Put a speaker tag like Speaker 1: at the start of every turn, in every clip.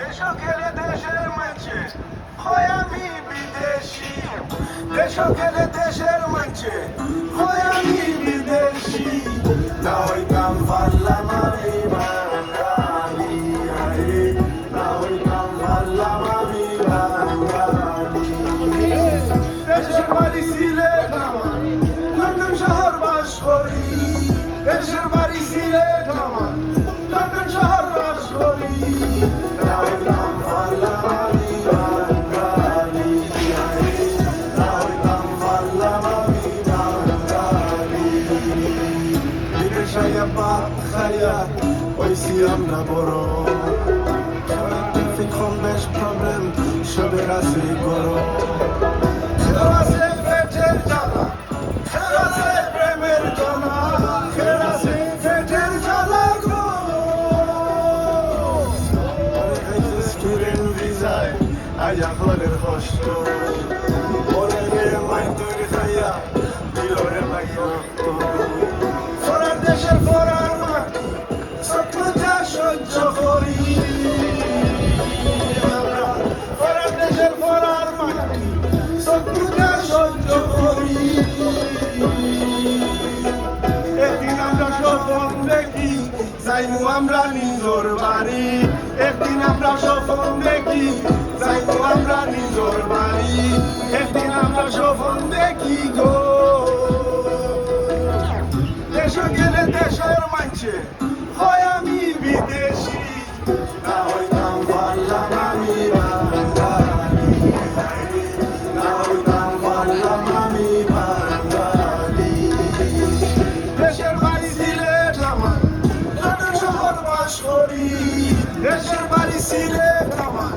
Speaker 1: দেশও খেলে দেশের মাঝে হয় আমি বিদেশি। দেশও খেলে দেশের মাঝে হয় আমি বিদেশি। না হইতাম পারলাম আমি বাঙালি, আরে। না হইতাম পারলাম শহর বাস করি। দেশের বিদেশাইয়া পাপ খাইয়া হইছি আমরা বড়। ফিখন বেশ প্রবলেম সবের আছে গরম। খেলা আছে পেটের জ্বালা, খেলা আছে প্রেমের জ্বালা, খেলা আছে পেটের জ্বালা গো। দেশের ফরার মাটি মাটি সত্যতা সহ্য করি। একদিন আমরা দেখি নিজর বাড়ি। একদিন আমরা দেখি, যাইমু আমরা নিজর বাড়ি। দেশের হয় আমি বিদেশি, না হইতাম পারলাম আমি বাঙালি না হইতাম পারলাম আমি বাঙালি। দেশের বাড়ি সিলেট আমার লন্ডন শহর বাস করি বাড়ি সিলেট আমার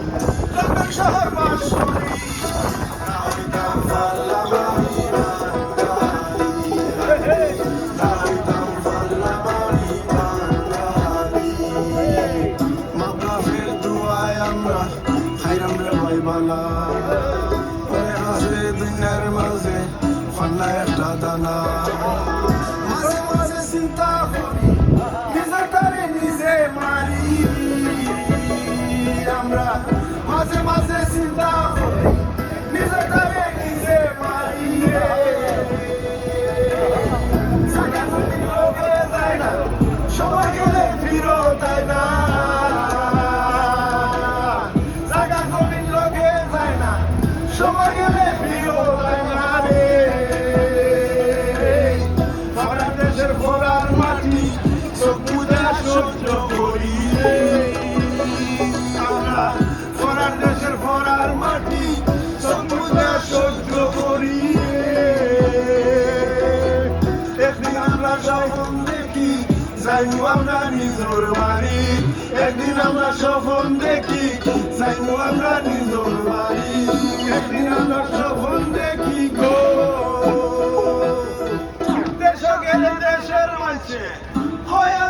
Speaker 1: লন্ডন শহর বাস করি না যাইমু আমরা নিজর বাড়ি। একদিন আমরা স্বপ্ন দেখি যাইমু আমরা নিজর বাড়ি। একদিন আমরা স্বপ্ন দেখি গো। গেলে দেশের মাঝে হয়